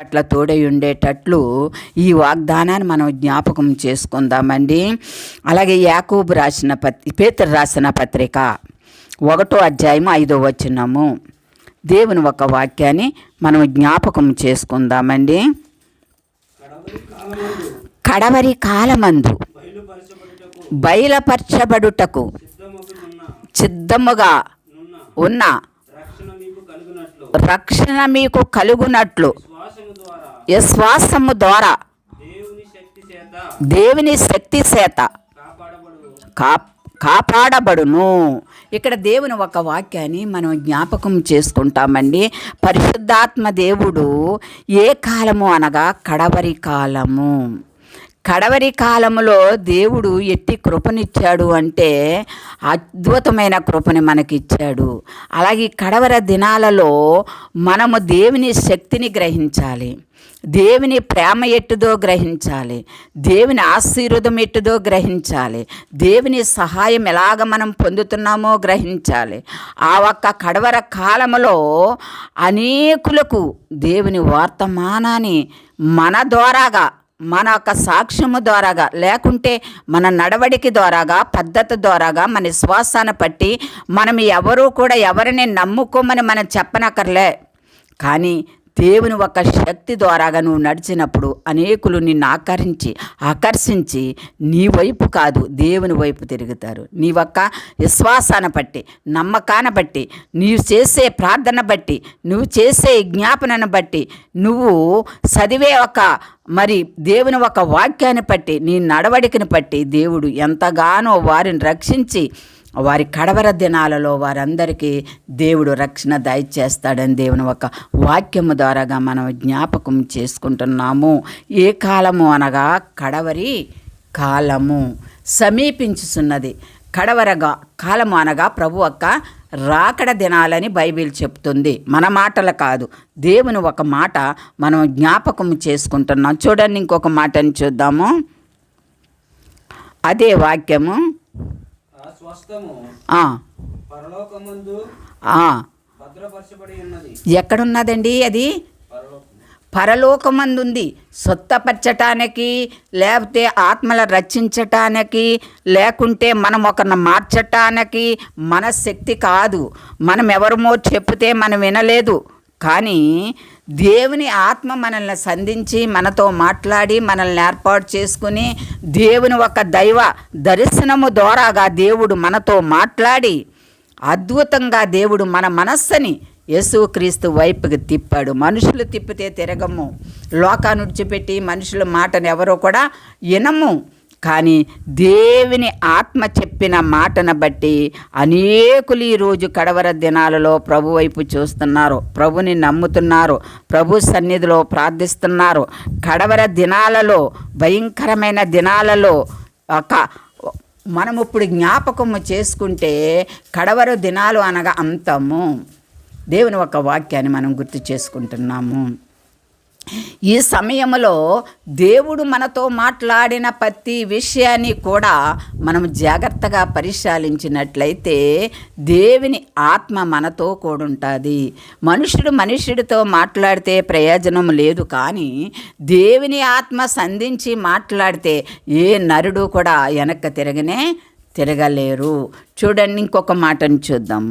పట్ల తోడై ఉండేటట్లు ఈ వాగ్దానాన్ని మనం జ్ఞాపకం చేసుకుందామండి. అలాగే యాకూబు రాసిన పత్రి పేతురు రాసిన పత్రిక ఒకటో అధ్యాయం ఐదో వచనము. దేవుని ఒక వాక్యాన్ని మనం జ్ఞాపకం చేసుకుందామండి. కడవరి కాలమందు బయలుపరచబడుటకు సిద్ధముగా ఉన్న రక్షణ మీకు కలుగునట్లు రక్షణ మీకు కలుగునట్లు శ్వాసము ద్వారా విశ్వాసము ద్వారా? దేవుని శక్తి చేత. కాపాడబడును. ఇక్కడ దేవుని ఒక వాక్యాన్ని మనం జ్ఞాపకం చేసుకుంటామండి. పరిశుద్ధాత్మ దేవుడు ఏ కాలము అనగా కడవరి కాలము. కడవరి కాలంలో దేవుడు ఎట్టి కృపనిచ్చాడు అంటే అద్భుతమైన కృపని మనకిచ్చాడు. అలాగే కడవర దినాలలో మనము దేవుని శక్తిని గ్రహించాలి. దేవుని ప్రేమ ఎట్టుదో గ్రహించాలి. దేవుని ఆశీర్వదం ఎట్టుదో గ్రహించాలి. దేవుని సహాయం ఎలాగ మనం పొందుతున్నామో గ్రహించాలి. ఆ ఒక్క కడవర కాలములో అనేకులకు దేవుని వర్తమానాన్ని మన ద్వారాగా మన యొక్క సాక్ష్యము ద్వారాగా లేకుంటే మన నడవడికి ద్వారాగా పద్ధతి ద్వారాగా మన విశ్వాసాన్ని బట్టి మనం ఎవరూ కూడా ఎవరిని నమ్ముకోమని మనం చెప్పనక్కర్లే. కానీ దేవుని ఒక శక్తి ద్వారాగా నువ్వు నడిచినప్పుడు అనేకులు నిన్ను ఆకరించి ఆకర్షించి నీ వైపు కాదు దేవుని వైపు తిరుగుతారు. నీ ఒక్క విశ్వాసాన్ని బట్టి నమ్మకాన్ని బట్టి నీవు చేసే ప్రార్థన బట్టి నువ్వు చేసే జ్ఞాపనను బట్టి నువ్వు చదివే ఒక మరి దేవుని ఒక వాక్యాన్ని బట్టి నీ నడవడికని బట్టి దేవుడు ఎంతగానో వారిని రక్షించి వారి కడవర దినాలలో వారందరికీ దేవుడు రక్షణ దయచేస్తాడని దేవుని ఒక వాక్యము ద్వారాగా మనం జ్ఞాపకం చేసుకుంటున్నాము. ఏ కాలము అనగా కడవరి కాలము. సమీపించుచున్నది. కడవరగా కాలము అనగా ప్రభు యొక్క రాకడ దినాలని బైబిల్ చెప్తుంది. మన మాటలు కాదు. దేవుని ఒక మాట మనం జ్ఞాపకం చేసుకుంటున్నాం. చూడండి ఇంకొక మాటని చూద్దాము. అదే వాక్యము. ఎక్కడున్నదండి అది? పరలోకమందుంది. సొత్తపరచటానికి లేకపోతే ఆత్మల రక్షించటానికి లేకుంటే మనం ఒకరిని మార్చటానికి మన శక్తి కాదు. మనం ఎవరమో చెప్తే మనం వినలేదు. కానీ దేవుని ఆత్మ మనల్ని సంధించి మనతో మాట్లాడి మనల్ని ఏర్పాటు చేసుకుని దేవుని ఒక దైవ దర్శనము ద్వారాగా దేవుడు మనతో మాట్లాడి అద్భుతంగా దేవుడు మన మనస్సుని యేసుక్రీస్తు వైపుకి తిప్పాడు. మనుషులు తిప్పితే తిరగము. లోకాన్ని విడిచిపెట్టి మనుషుల మాటను ఎవరో కూడా వినము. కానీ దేవుని ఆత్మ చెప్పిన మాటను బట్టి అనేకులు ఈరోజు కడవర దినాలలో ప్రభు వైపు చూస్తున్నారు. ప్రభుని నమ్ముతున్నారు. ప్రభు సన్నిధిలో ప్రార్థిస్తున్నారు. కడవర దినాలలో భయంకరమైన దినాలలో ఒక మనం ఇప్పుడు జ్ఞాపకము చేసుకుంటే కడవరు దినాలు అనగా అంతము. దేవుని ఒక వాక్యాన్ని మనం గుర్తు చేసుకుంటున్నాము. ఈ సమయంలో దేవుడు మనతో మాట్లాడిన ప్రతి విషయాన్ని కూడా మనం జాగ్రత్తగా పరిశీలించినట్లయితే దేవుని ఆత్మ మనతో కూడుంటుంది. మనుషుడు మనుషుడితో మాట్లాడితే ప్రయోజనం లేదు కానీ దేవుని ఆత్మ సంధించి మాట్లాడితే ఏ నరుడు కూడా వెనక్కి తిరగనే తిరగలేరు. చూడండి ఇంకొక మాటను చూద్దాం.